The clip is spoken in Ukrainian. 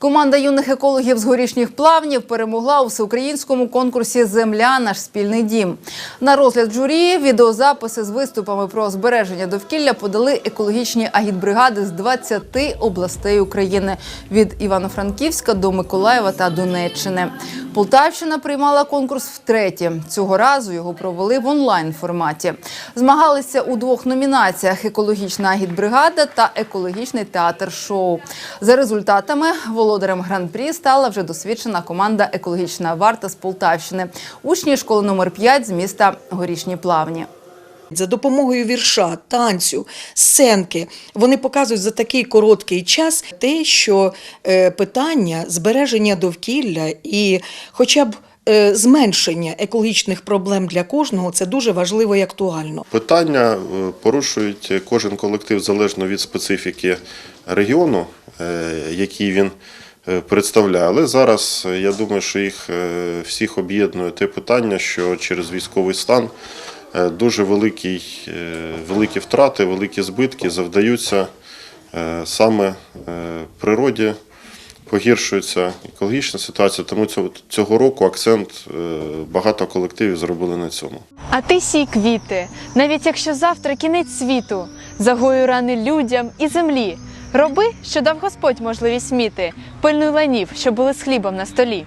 Команда юних екологів з горішніх плавнів перемогла у всеукраїнському конкурсі Земля наш спільний дім. На розгляд журі відеозаписи з виступами про збереження довкілля подали екологічні агітбригади з 20 областей України від Івано-Франківська до Миколаєва та Донеччини. Полтавщина приймала конкурс втретє. Цього разу його провели в онлайн форматі. Змагалися у двох номінаціях: екологічна агітбригада та екологічний театр шоу. За результатами володарем гран-прі стала вже досвідчена команда Екологічна варта з Полтавщини, учні школи номер 5 з міста Горішні Плавні. За допомогою вірша, танцю, сценки вони показують за такий короткий час те, що е, питання збереження довкілля і хоча б е, зменшення екологічних проблем для кожного це дуже важливо і актуально. Питання е, порушують кожен колектив залежно від специфіки регіону, який він представляє. Але зараз я думаю, що їх всіх об'єднує те питання, що через військовий стан дуже великий, е, великі втрати, великі збитки завдаються е, саме е, природі. Погіршується екологічна ситуація, тому цього, року акцент е, багато колективів зробили на цьому. А ти сій квіти, навіть якщо завтра кінець світу, загою рани людям і землі. Роби, що дав Господь можливість міти, пильнуй ланів, що були з хлібом на столі.